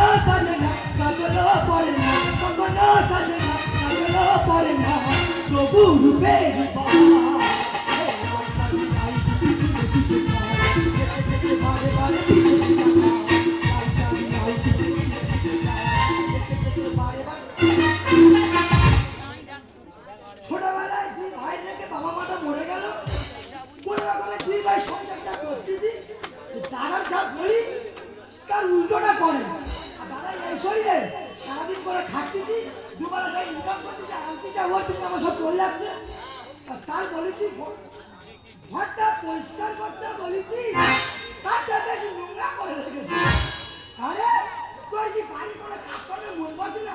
Oh, sorry, no, no, no, no, no, no, no, no, বলেছি ঘরটা পরিষ্কার করতে বলেছি তারটা বেশি নোংরা করে রেখেছি। আরে, তোর যে বাড়ি করে কাজ করতে মন বসে না?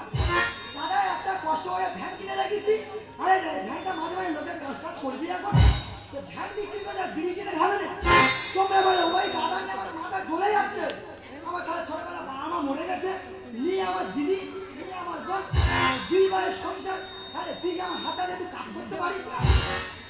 দাদা, একটা কষ্ট করে ভ্যান কিনে রেখেছি। আরে ভ্যানটা মাঝে মাঝে লোকের কাজ কাজ করবি এখন। সে ভ্যান বিক্রি করে বিড়ি কিনে খাবে না তোমরা বলে ওই দাদা নিয়ে আমার মাথা জ্বলে যাচ্ছে। আমার তাহলে ছোটবেলা বাবা মা মরে গেছে। নিয়ে আমার দিদি, নিয়ে আমার বোন, দুই ভাইয়ের সংসার। আরে, তুই আমার হাতে তুই কাজ করতে পারিস না?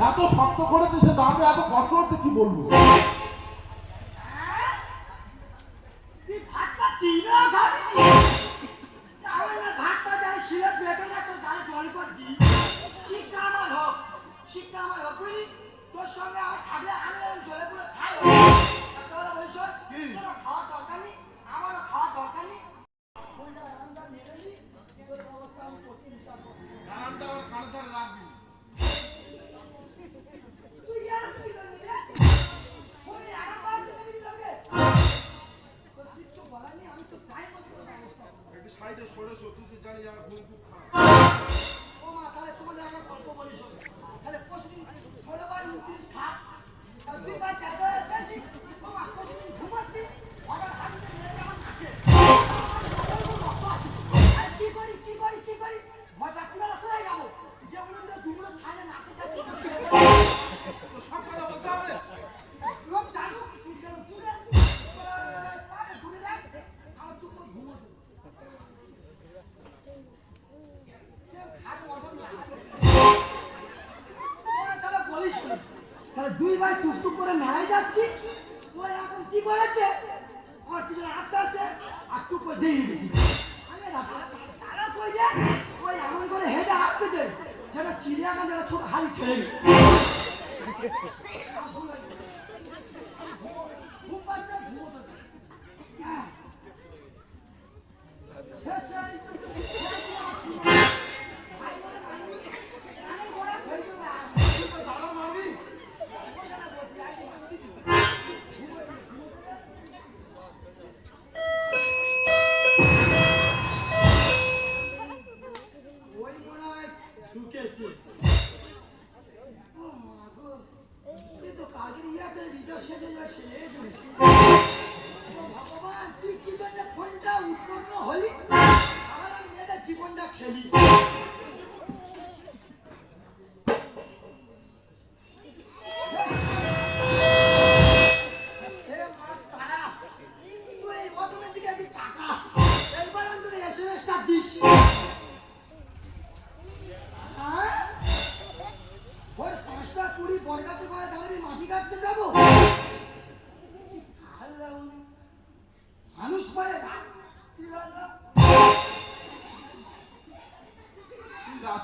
এত শক্ত করেছে সে দাঁড়িয়ে এত কষ্ট হচ্ছে কি বলব?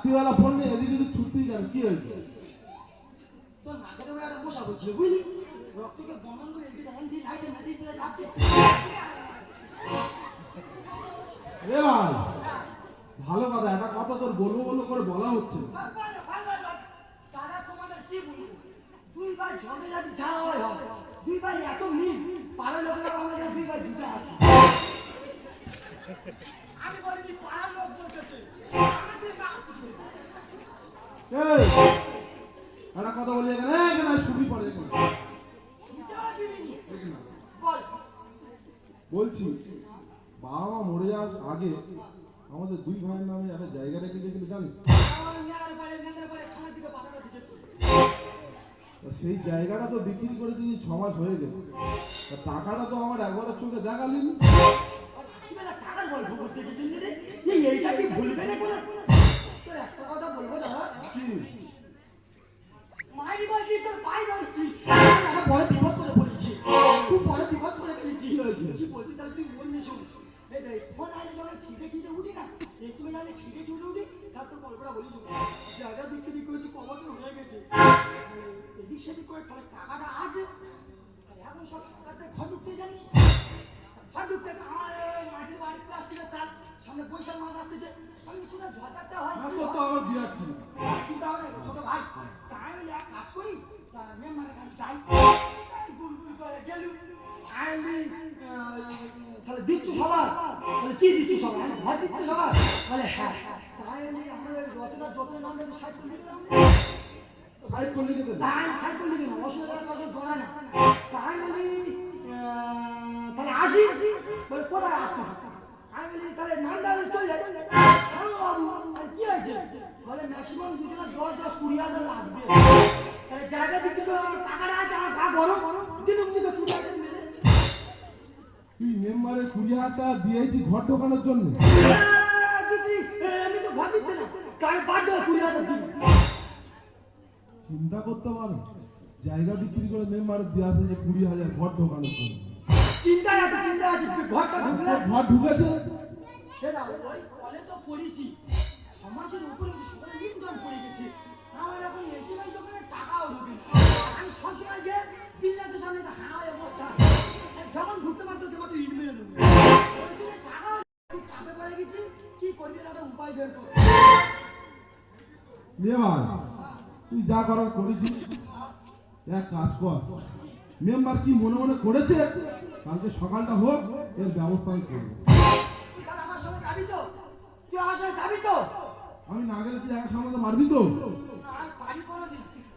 রাত্রিবেলা ফোন নিয়ে এদিকে এদিকে ছুটতে গেল কি হয়েছে? ভালো কথা একটা কথা তোর বলব বলব করে বলা হচ্ছে দুই ভাই যাবি যা হয়। দুই ভাই এত মিল লোকেরা আমাদের দুই ভাই দুটো আছে। আমি বলিনি পাড়ার লোক বলতেছে? একটা কথা বলি এখানে এখানে শুবি পড়ে বলছি বাবা মা মরে যাওয়ার আগে আমাদের দুই ভাইয়ের নামে একটা জায়গা রেখে গেছিল জানিস? আমার সেই জায়গাটা তো বিক্রি করে দিয়েছি, ছ মাস হয়ে তা টাকাটা তো আমার একবারের চোখে দেখালি এইটা হয়ে গেছে এদিক সেদিক করে তাহলে টাকাটা আছে এখন সব সরকারতে ঘর ঢুকতে জানি ঘর ঢুকতে আমার মাটির বাড়ি প্লাস্টিকের চাল, সামনে বৈশাখ মাস আসতেছে। তাহলে দিচ্ছু সবার বলে কি দিচ্ছু সবার ভয় দিচ্ছি সবার বলে হ্যাঁ তাই এলি আমাদের যতটা যত নাম দেবে ষাট করে দিলাম ষাট করে দিলাম অসুবিধা কারণ জড়া তাই বলি তাহলে আসি, বলে কোথায় আসতে? আমি বলি, তাহলে নাম ডালে চলে যাই বাবু আর কি হয়েছে বলে ম্যাক্সিমাম দুজনের দশ দশ কুড়ি হাজার লাগবে তাহলে জায়গা বিক্রি করে আমার টাকাটা আছে আমার গা গরম। দিনুক দিকে তুই টাকা তুই মেম্বারের কুড়ি হাজার দিয়েছি ঘর ঢোকানোর জন্য আমি তো ঘর দিচ্ছে না কাল বাদ কুড়ি হাজার দিবি চিন্তা করতে পারো জায়গা বিক্রি করে মেম্বারের দেওয়া আছে যে কুড়ি হাজার ঘর ঢোকানোর জন্য চিন্তায় আছে চিন্তায় আছে ঘরটা ঢুকলে? ঘর ঢুকেছে। তো পড়েছি ছ মাসের উপরে সবাই ইন্টার্ন পড়ে গেছে? আমার এখন এসি বাই দোকানে টাকাও ঢুকে না। আমি সবসময় গিয়ে বিল্লাসের সামনে তো হাঁ বসে থাকি। আর যখন ঢুকতে পারতো তো মাত্র ইট মেরে ওই টাকাও চাপে পড়ে গেছি। কি করবি একটা উপায় বের করব তুই যা করার করেছিস এক কাজ কর। মেম্বার কি মনে মনে করেছে? কালকে সকালটা হোক এর ব্যবস্থা আমি করব। আমার সঙ্গে যাবি তো? আমার যাবি তো? আমি না গেলে তুই মারবি তো? পারি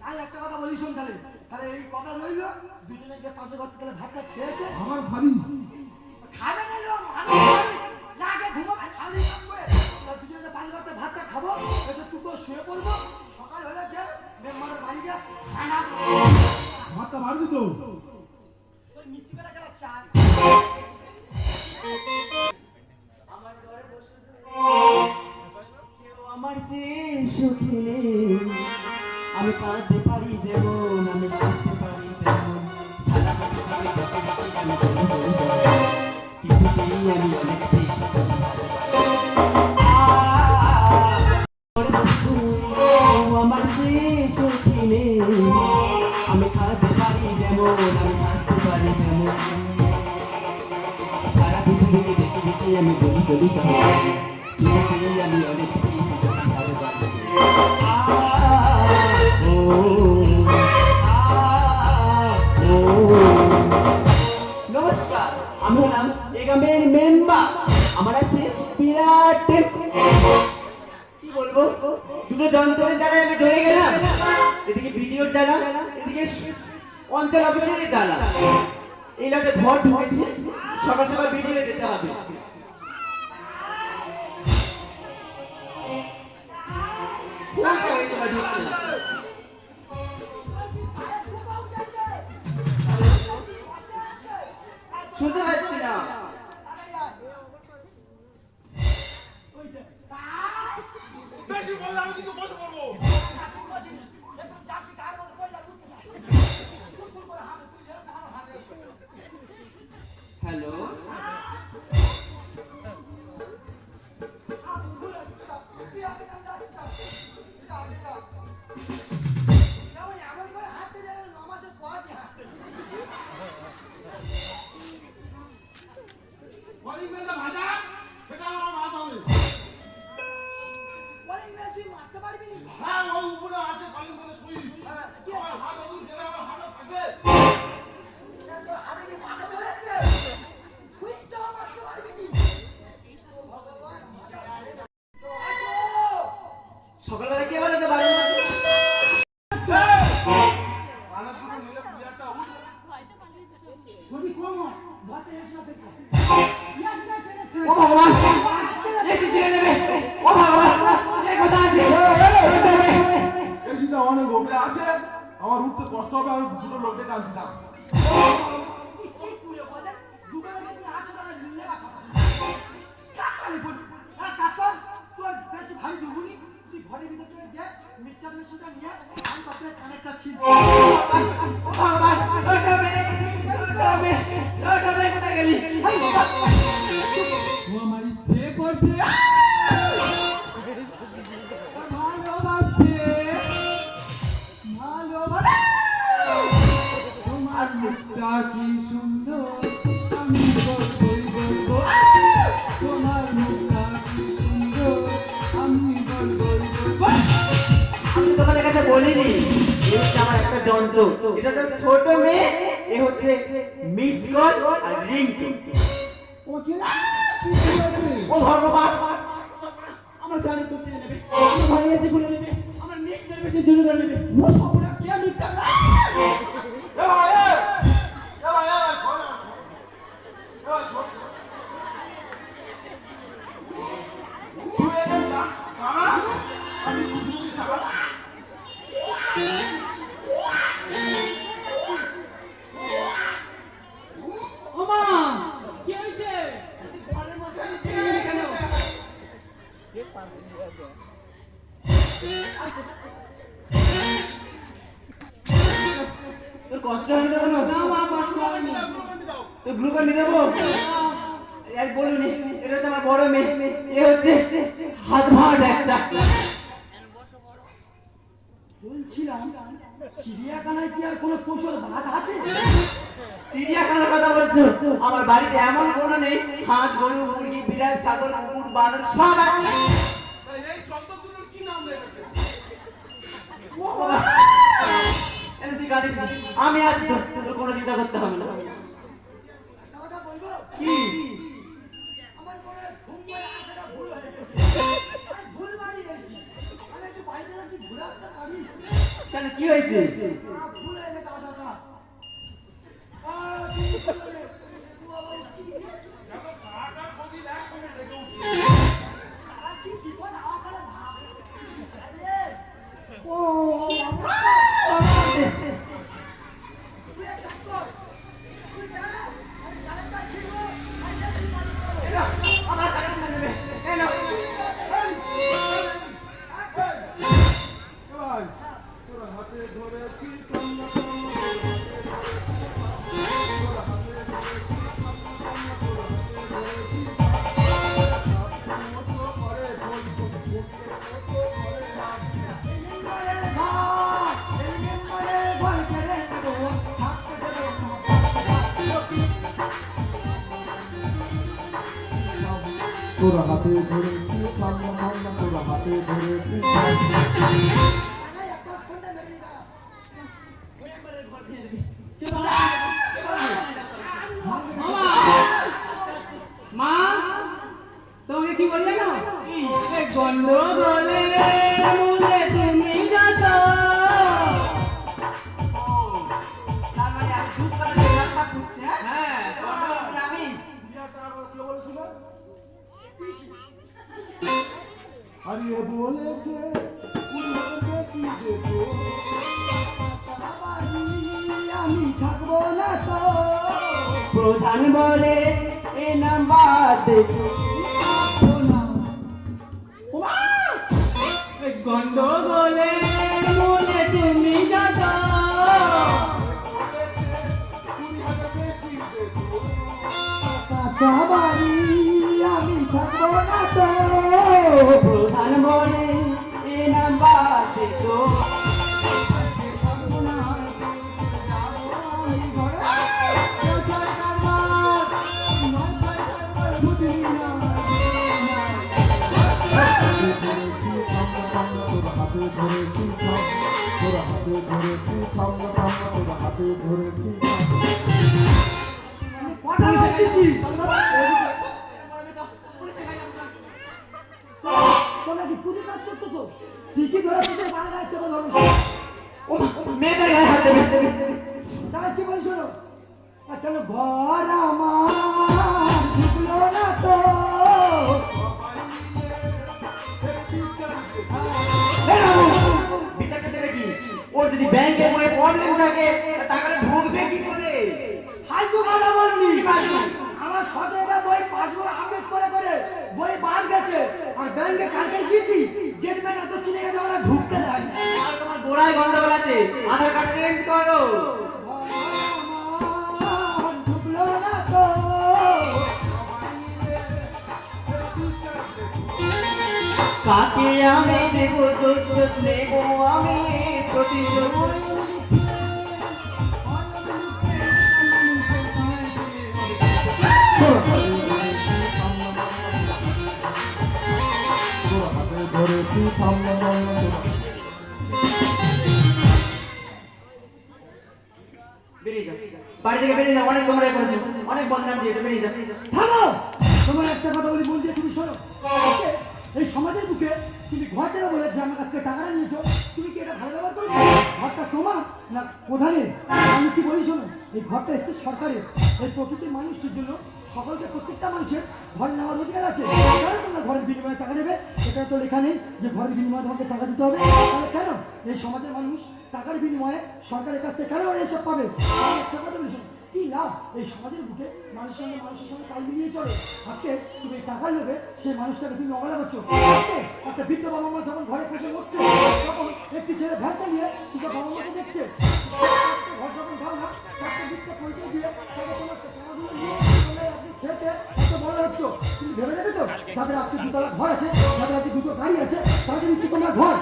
আমি একটা কথা বলি শোন তাহলে তাহলে এই কথা রইল দুজনে গিয়ে পাশে ঘর থেকে ভাতটা খেয়েছে আমার খাবি? খাবে না লোক আগে ঘুমাবে ছাড়ি দুজনে পাশে ভাতটা খাব এসে টুকো শুয়ে পড়ব। সকাল হলে যে মেম্বারের বাড়ি গিয়ে খানা ভাতটা মারবি তো? তোর মিষ্টি বেলা গেলে কেউ আমার যে সুখী আমি কাঁদতে পারি, যেমন আমি কাঁদতে পারি অনেক আমার যে সুখী আমি কাঁদতে পারি, যেমন আমি কাঁদতে সারা পৃথিবীকে দেখে দেখে আমি গলি গলি নমস্কার, আমি হলাম গেলাম। এদিকে ভিডিওর দ্বারা এদিকে এই লোকটা ধর ঢুকেছে, সকাল সকাল ভিডিও দিতে হবে। সময় ঢুকছে? সকালবেলা কে বলে যন্ত্র এটা তো ছোট মেয়ে এ হচ্ছে মিস কল আর রিংটু। ও কি ও ভগবান! আমার গাড়ি তো চিনে নেবে আমার ভাই এসে বলে নেবে আমার মিক্সার মেশিন জুড়ে ধরে নেবে ও সবরা কে মিথ্যা না? কষ্ট হয়ে যাবে না? না মা কষ্ট হয়নি তো গ্লুকন দেবো এক বলুন এটা হচ্ছে আমার বড় মেয়ে। এ হচ্ছে হাত ভাট একটা। বলছিলাম চিড়িয়াখানায় কি আর কোনো পশুর বাদ আছে? চিড়িয়াখানার কথা বলছো? আমার বাড়িতে এমন কোনো নেই হাঁস গরু মুরগি বিড়াল ছাগল কুকুর বানর সব আছে এই যন্ত্রগুলোর কি নাম না। আমি আজ তোর কোনো চিন্তা করতে হবে না। কি? কেন কি হয়েছে? কি বললে না? গন্ডগোলে প্রধান বলে এ নাম্বার দেখো গন্ডগোলে মূলে তুমি যত কাঁচা বাড়ি আমি থাকব না তো। ধরেছি হাতে ধরেছি হাতে কি পুজো কাজ করতেছো ঠিকই ধরে মারা যাচ্ছে তো ধর্ম ও মেয়েদের গায়ে কি বলি শোনো আর কেন ঘর আমার না তো ওর যদি ব্যাংকের বইয়ে প্রবলেম থাকে টাকাটা ঢুকবে কি করে? ফালতু কথা বলবি আমার সতেরোটা বই পাসবই আপডেট করে করে বই বাদ গেছে। আর ব্যাংকে কালকে গিয়েছি গেট ম্যান এত চিনে গেছে, আমরা ঢুকতে না। আর তোমার গোড়ায় গন্ডগোল আছে, আধার কার্ড চেঞ্জ করো। ঢুকলো না কাকে আমি দেব, দোষ নেব আমি? বাড়ি থেকে বেরিয়ে যাও অনেক তোমরা করেছ অনেক বদনাম দিয়েছ বেরিয়ে যাও। থামো! তোমার একটা কথা বলি দিয়ে তুমি শোনো আজকে এই সমাজের বুকে তুমি ঘর দেবে বলে যে আমার কাছ থেকে টাকাটা নিয়েছো তুমি কি এটা ভালো ব্যবহার করেছ? ঘরটা তোমার না প্রধানের? আমি কি বলি শোনো এই ঘরটা এসছে সরকারের। এই প্রকৃতির মানুষটির জন্য সকলকে প্রত্যেকটা মানুষের ঘর নেওয়ার অধিকার আছে। কেন তোমরা ঘরের বিনিময়ে টাকা দেবে। এটা তো লেখা নেই যে ঘরের বিনিময়ে তোমাকে টাকা দিতে হবে। তাহলে কেন? এই সমাজের মানুষ টাকার বিনিময়ে সরকারের কাছ থেকে কেন এসব পাবে? কথা বলি শোনো, কি লাভ? এই সমাজের বুকে মানুষের সঙ্গে মানুষের সঙ্গে তাল মিলিয়ে চলে। আজকে তুমি টাকার লোভে সেই মানুষটাকে তুমি অবলা করছ। একটা বৃদ্ধ বাবা মা যখন ঘরে বসে মরছে, তখন একটি ছেলে ভ্যান চালিয়ে সেটা বাবা মাকে দেখছে। ঘর যখন দাও না তাকে বৃদ্ধ পরিচয় দিয়ে তাকে তোমার খেতে বড় তুমি ঘর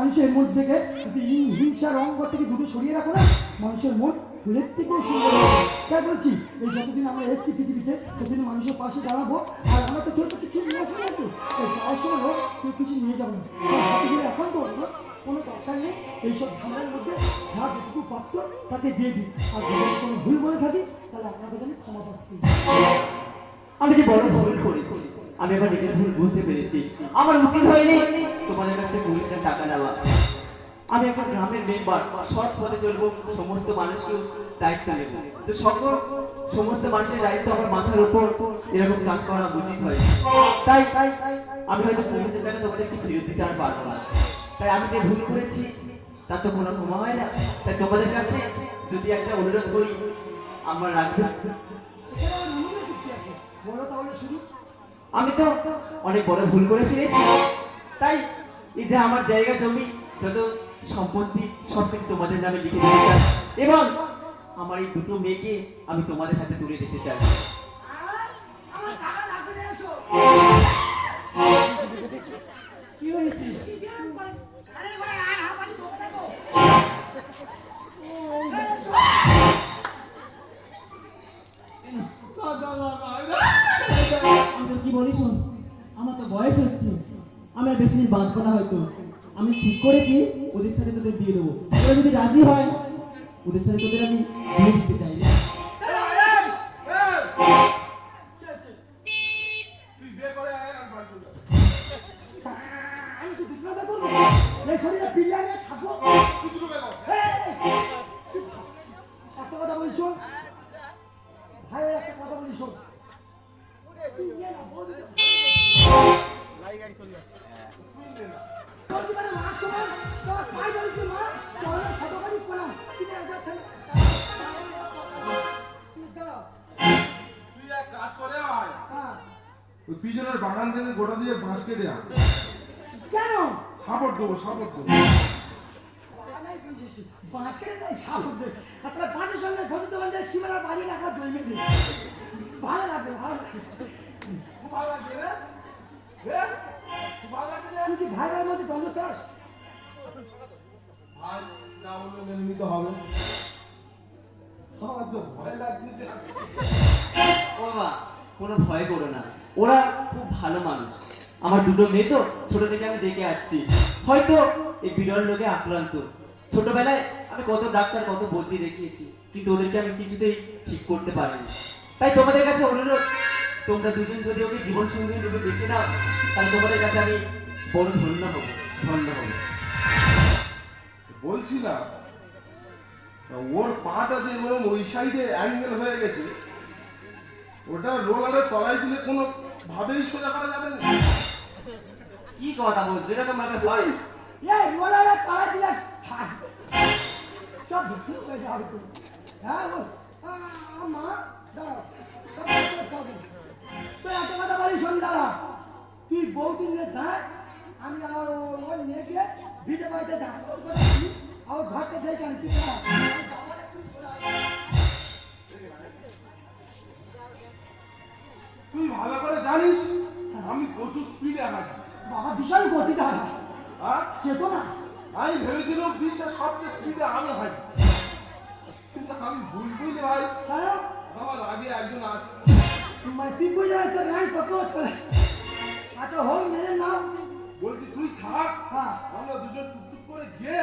মানুষের থেকে দুটো সরিয়ে রাখো মানুষের মন ফুলের থেকে সুন্দর। তাই বলছি, এই আমরা এসছি পৃথিবীতে মানুষের পাশে দাঁড়াবো। আর আমরা তো কিছু নিয়ে আসব কিছু নিয়ে যাব না। এখন কোনো দরকার নেই। এইসব ঝামেলার মধ্যে যা যেটুকু তাকে দিয়ে দিই আর যদি কোনো ভুল থাকি, তাহলে আপনাকে জানি ক্ষমা প্রার্থী আমি যে বড় ভুল করেছি, আমি এবার নিজের ভুল বুঝতে পেরেছি। আমার উচিত হয়নি তোমাদের কাছ থেকে টাকা নেওয়া। আমি একটা গ্রামের মেম্বার সৎ পথে চলবো, সমস্ত মানুষকেও দায়িত্ব নেব। তো সকল সমস্ত মানুষের দায়িত্ব আমার মাথার উপর এরকম কাজ করা উচিত হয় তাই আমি হয়তো হাজার টাকা তোমাদেরকে ফেরত দিতে আর পারব না। তাই আমি যে ভুল করেছি, তার তো কোনো ক্ষমা হয় না। তাই তোমাদের কাছে যদি একটা অনুরোধ করি, আমার রাখবে। আমি তো অনেক বড় ভুল করে ফেলেছি। তাই এই যে আমার জায়গা জমি, যত সম্পত্তি, সবকিছু তোমাদের নামে লিখে দিতে এবং আমার এই দুটো মেয়েকে আমি তোমাদের হাতে তুলে দিতে চাই। কি হয়েছে? আরে ভাই আর হাবানি তোকে দেখো আমি কি বলি আমার তো বয়স হচ্ছে। আমি বেশি দিন বাঁচবো না হয়তো। আমি ঠিক করেছি ওদের সাথে তোদের বিয়ে দেবো। ওরা যদি রাজি হয় ওদের সাথে আমি বিয়ে দিতে চাই। পিছনের বাগান থেকে গোটা দিয়ে বাঁশ কেটে আন। কেন? সাপোর্ট দেবো সাপোর্ট দেবো। বাঁশ কেটে দেয় সাপোর্ট দেয়। আর তাহলে বাঁশের সঙ্গে ঘষে দেবেন যে সীমানা বাজিয়ে রাখা জমে দিই ভালো লাগবে ভালো লাগবে। ভালো? ভালো রে? কি ভাই ভাইয়ের মধ্যে দ্বন্দ্ব চাস? ভাই না বললে মেনে নিতে হবে। আমার তো ভয় লাগছে। বাবা কোনো ভয় করো না। ওরা খুব ভালো মানুষ। আমার দুটো মেয়ে তো, ছোট থেকে আমি দেখে আসছি। হয়তো এই বিরল লোকে আক্রান্ত। ছোটবেলায় আমি কত ডাক্তার, কত বদলি দেখিয়েছি, কিন্তু ওদেরকে আমি কিছুতেই ঠিক করতে পারিনি। তাই তোমাদের কাছে অনুরোধ, তোমরা দুজন যদি ওকে জীবন সঙ্গী রূপে বেছে নাও, তাহলে তোমাদের কাছে আমি বড় ধন্য হব ধন্য হব। বলছি না ওর পাটা যে এরকম ওই সাইডে অ্যাঙ্গেল হয়ে গেছে, ওটা রোলারের তলায় দিলে কোনো ভাবেই সোজা করা যাবে না। কি কথা বলছো? এরকম ভাবে ভয় এই রোলারে তারা দিলে সব ধুতু হয়ে যাবে তো হ্যাঁ বল। মা দাঁড়াও। দাঁড়াও। এত কথা বলিস শোন দাদা তুই বহুদিন ধরে থাক আমি আমার ওই মেয়েকে ভিটে বাড়িতে দাঁড় আর ঘরটা দেখে আনছি তুই ভালো করে জানিস আমি প্রচুর স্পিডে হাঁটি বাবা বিশাল গতি দাঁড়া আর চেতনা। আমি ভেবেছিলাম বিশ্বের সবচেয়ে স্পিডে আমি হাঁটি কিন্তু আমি ভুল বুঝলি ভাই। আমার আগে একজন আছে। মানে তুই বুঝে তোর র্যাঙ্ক কত চলে আচ্ছা হোক মেরে নাম বলছি তুই থাক। হ্যাঁ। আমরা দুজন টুকটুক করে গিয়ে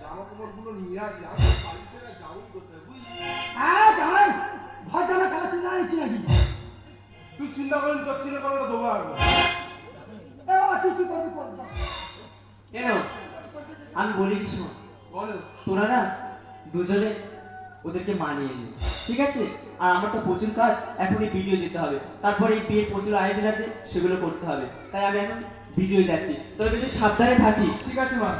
জামা কাপড়গুলো নিয়ে আসি। আমি বাড়ি থেকে যাব করতে বুঝলি? হ্যাঁ জামাই ভর জামা চালা চিন্তা নাকি? তুই চিন্তা করেন তোর চিন্তা করে দেবো তুই কি করবি কেন? আমি বলি কি শোন? বলো। তোরা না দুজনে ওদেরকে মানিয়ে নে ঠিক আছে? আর আমার তো প্রচুর কাজ এখন এই ভিডিও দিতে হবে। তারপরে এই বিয়ের প্রচুর আয়োজন আছে সেগুলো করতে হবে। তাই আমি এখন ভিডিও যাচ্ছি। তবে কিন্তু সাবধানে থাকিস। ঠিক আছে মা।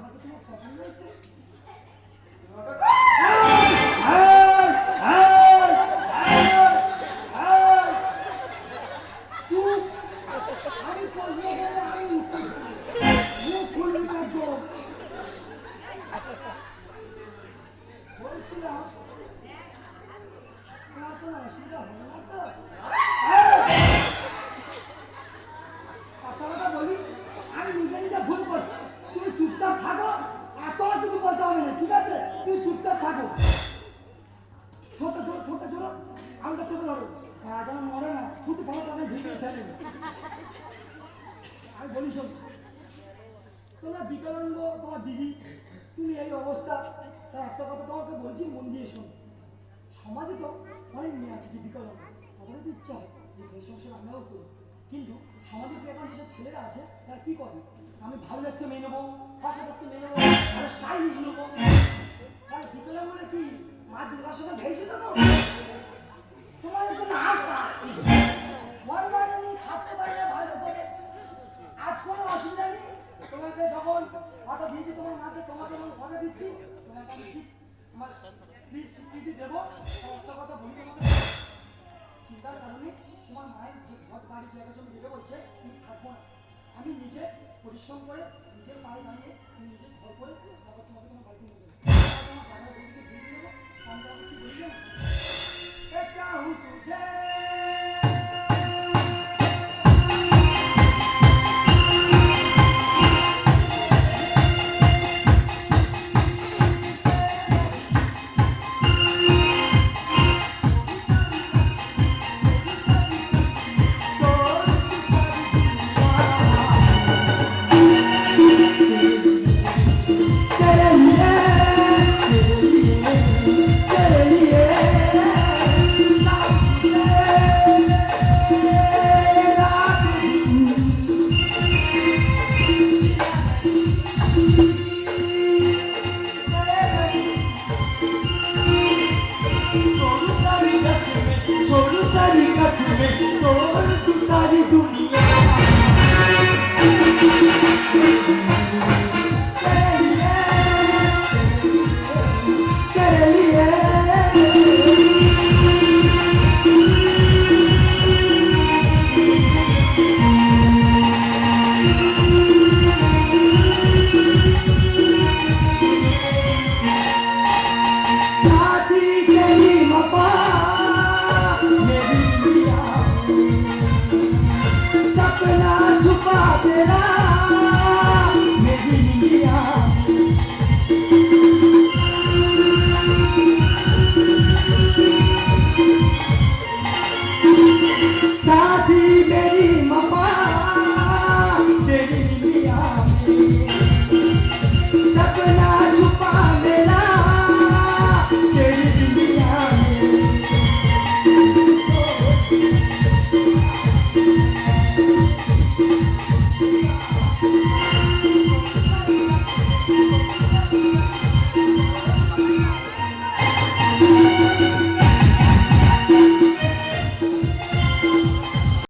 আমাকে এই করি কিন্তু সমাজে যে এখন যেসব ছেলেরা আছে, তারা কি করে? আমি ভালো দেখতে মেয়ে নেব ফসা দেখতে মেয়ে নেব। স্টাইলিশ নেব বিকলাঙ্গ বলে কি মা দুর্গার সঙ্গে ভেসে তো তোমাদের জন্য আর পাচ্ছি মন মানে না ভালো করে আজ কোনো অসুবিধা নেই। তোমাকে যখন কথা দিয়েছি তোমার মাকে তোমাকে যখন কথা দিচ্ছি, তোমাকে আমি ঠিক আমার স্বীকৃতি দেবো। একটা কথা বলি চিন্তার কারণে তোমার মায়ের যে ঘর বাড়ি জায়গা জমি দেবে বলছে তুমি থাকব না আমি নিজে পরিশ্রম করে নিজের পায়ে দাঁড়িয়ে তুমি নিজের ঘর করে